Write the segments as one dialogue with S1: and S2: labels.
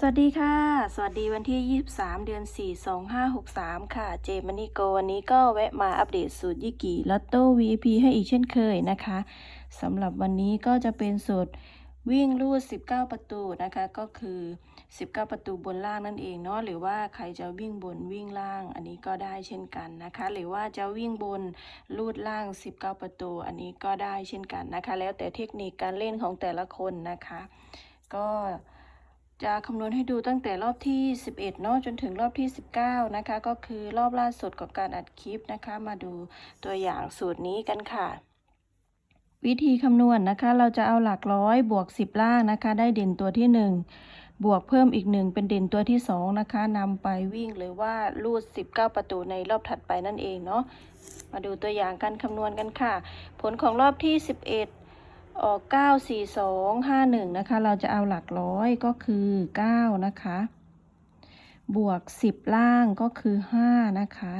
S1: สวัสดีค่ะ สวัสดีวันที่ 23 เดือน 4 2563 ค่ะ เจมมานิโกวันนี้ก็แวะมาอัปเดตสูตรยิกิลอตโต้ VIP ให้อีกเช่นเคยนะคะสำหรับวันนี้ก็จะเป็นสูตรวิ่งลูด 19 ประตูนะคะ ก็คือ 19 ประตูบนล่างนั่นเองเนาะหรือว่าใครจะวิ่งบนวิ่งล่าง อันนี้ก็ได้เช่นกันนะคะ หรือว่าจะวิ่งบนลูดล่าง 19 ประตู อันนี้ก็ได้เช่นกันนะคะ แล้วแต่เทคนิคการเล่นของแต่ละคนนะคะ ก็ จะคำนวณให้ดูตั้งแต่รอบที่ 11เนาะจนถึงรอบที่ 19 นะคะ ก็คือรอบล่าสุดกับการอัดคลิปนะคะ มาดูตัวอย่างสูตรนี้กันค่ะ วิธีคำนวณนะคะ เราจะเอาหลักร้อยบวก 10 ล่างนะคะ ได้เด่นตัวที่ 1 บวกเพิ่มอีก 1 เป็นเด่นตัวที่ 2 นะคะนำไปวิ่งหรือว่าลูด 19 ประตูในรอบถัดไปนั่นเองเนาะมาดูตัวอย่างการคำนวณกันค่ะ ผลของรอบที่ 11 ออก9 4 2 5 1นะคะ เราจะเอาหลักร้อยก็คือ9นะคะ บวก10ล่างก็คือ5นะคะ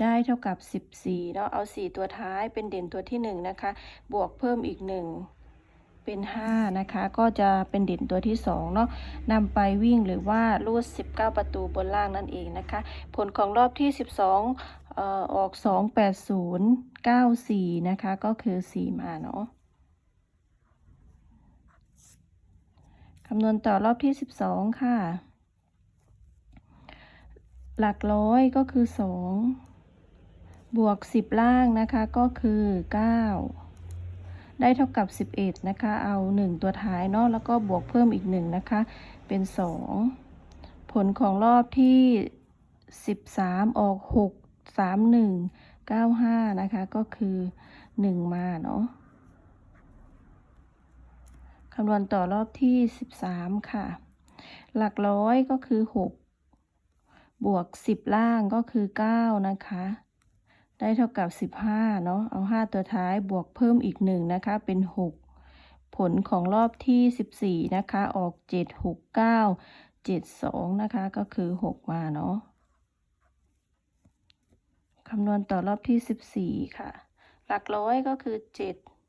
S1: ได้เท่ากับ14แล้วเอา4ตัวท้ายเป็นเด่นตัวที่1นะคะ บวกเพิ่มอีก1เป็น5นะคะก็จะเป็นเด่นตัวที่2เนาะนำไปวิ่งหรือว่ารูด19 ประตูบนล่างนั่นเองนะคะ ผลของรอบที่ 12ออออก2 8 0 9 4 นะคะ ก็คือ 4 มาเนาะ คำนวณต่อรอบที่ 12 ค่ะ หลักร้อยก็คือ 2 บวก 10 ล่างนะคะก็คือ 9 ได้เท่ากับ 11 นะคะ เอา 1 ตัวท้ายเนาะแล้วก็บวกเพิ่มอีก 1 นะคะ เป็น 2 ผลของรอบที่ 13 ออก 6 3 1 9 5 นะคะ ก็คือ 1 มาเนาะำนวณต่อรอบที่ 13 ค่ะ หลักร้อยก็คือ 6 บวก 10 ล่างก็คือ 9 นะคะ ได้เท่ากับ 15 เนาะเอา 5 ตัวท้ายบวกเพิ่มอีก 1 นะคะ เป็น 6 ผลของรอบที่ 14 นะคะ ออก 7 6 9 7 2 นะคะ ก็คือ 6 มาเนาะคำนวณต่อรอบที่ 14 ค่ะ หลักร้อยก็คือ 7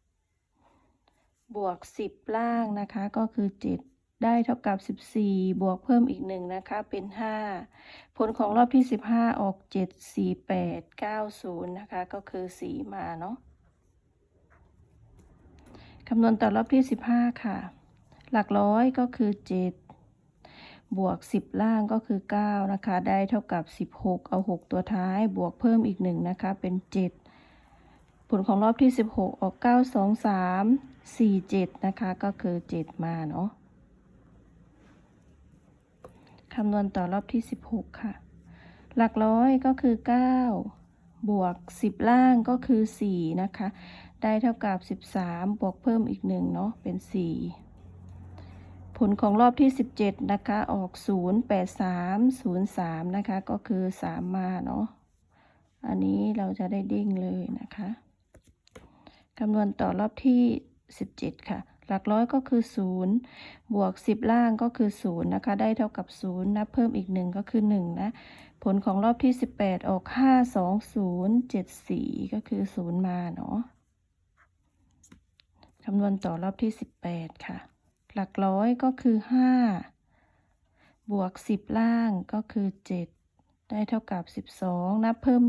S1: บวก 10 ล่างนะคะ ก็คือ 7 ได้เท่ากับ 14 บวกเพิ่มอีก 1 นะคะ เป็น 5 ผลของรอบที่ 15 ออก 7 4 8 9 0 นะคะ ก็คือ 4 มาเนาะคำนวณต่อรอบที่ 15 ค่ะ หลักร้อยก็คือ 7 บวก 10 ล่างก็คือ 9 นะคะ ได้เท่ากับ 16 เอา 6 ตัวท้าย บวกเพิ่มอีก 1 นะคะ เป็น 7 ผลของรอบที่ 16 ออก 9 2 3 4 7 นะคะ ก็คือ 7 มาเนาะคำนวณต่อรอบที่ 16 ค่ะ หลักร้อยก็คือ 9 บวก 10 ล่างก็คือ 4 นะคะ ได้เท่ากับ 13 บวกเพิ่มอีก 1 เนาะเป็น 4 ผลของรอบที่ 17 นะคะ ออก 0 8 3 0 3 นะคะ ก็คือ 3 มาเนาะอันนี้เราจะได้เด้งเลยนะคะ คำนวณต่อรอบที่ 17 ค่ะ หลักร้อยก็คือ 0 บวก 10 ล่างก็คือ 0 นะคะ ได้เท่ากับ 0 นับเพิ่มอีก 1 ก็คือ 1 นะ ผลของรอบที่ 18 ออก 5 2 0 7 4 ก็คือ 0 มาเนาะคำนวณต่อรอบที่ 18 ค่ะ หลักร้อยก็คือ 5 บวก 10 ล่างก็คือ 7 ได้เท่ากับ 12 นับเพิ่ม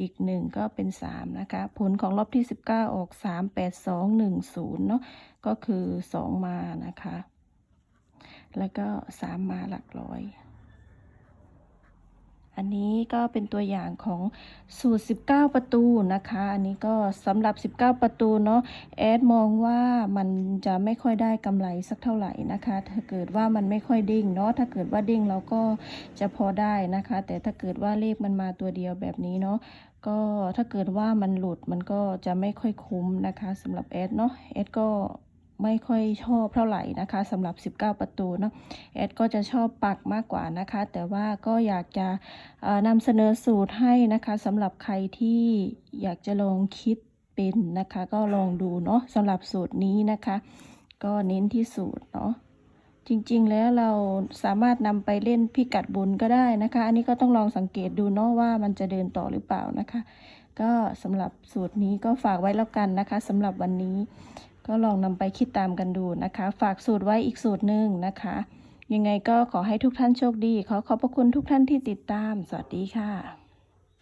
S1: อีก 1 ก็เป็น 3 นะคะ ผลของรอบที่ 19 ออก 3 8 2 1 0 เนาะก็คือ 2 มานะคะ แล้วก็ 3 มาหลักร้อย อันนี้ก็เป็นตัวอย่างของสูตร 19 ประตูนะคะ อันนี้ก็สำหรับ 19 ประตูเนาะแอดมองว่ามันจะไม่ค่อยได้กำไรสักเท่าไหร่นะคะ ถ้าเกิดว่ามันไม่ค่อยเด้งเนาะถ้าเกิดว่าเด้งเราก็จะพอได้นะคะ แต่ถ้าเกิดว่าเลขมันมาตัวเดียวแบบนี้เนาะก็ถ้าเกิดว่ามันหลุดมันก็จะไม่ค่อยคุ้มนะคะสำหรับแอดเนาะแอดก็ ไม่ค่อยชอบเท่าไหร่นะคะสำหรับ 19 ประตูเนาะแอดก็จะชอบปักมากกว่านะคะ แต่ว่าก็อยากจะนำเสนอสูตรให้นะคะสำหรับใครที่อยากจะลองคิดเป็นนะคะ ก็ลองดูเนาะสำหรับสูตรนี้นะคะ ก็เน้นที่สูตรเนาะจริงๆ แล้วเราสามารถนำไปเล่นพิกัดบนก็ได้นะคะ อันนี้ก็ต้องลองสังเกตดูเนาะว่ามันจะเดินต่อหรือเปล่านะคะ ก็สำหรับสูตรนี้ก็ฝากไว้แล้วกันนะคะสำหรับวันนี้ ก็ลองนำไปคิดตามกันดูนะคะ ฝากสูตรไว้อีกสูตรหนึ่งนะคะ ยังไงก็ขอให้ทุกท่านโชคดี ขอขอบพระคุณทุกท่านที่ติดตาม สวัสดีค่ะ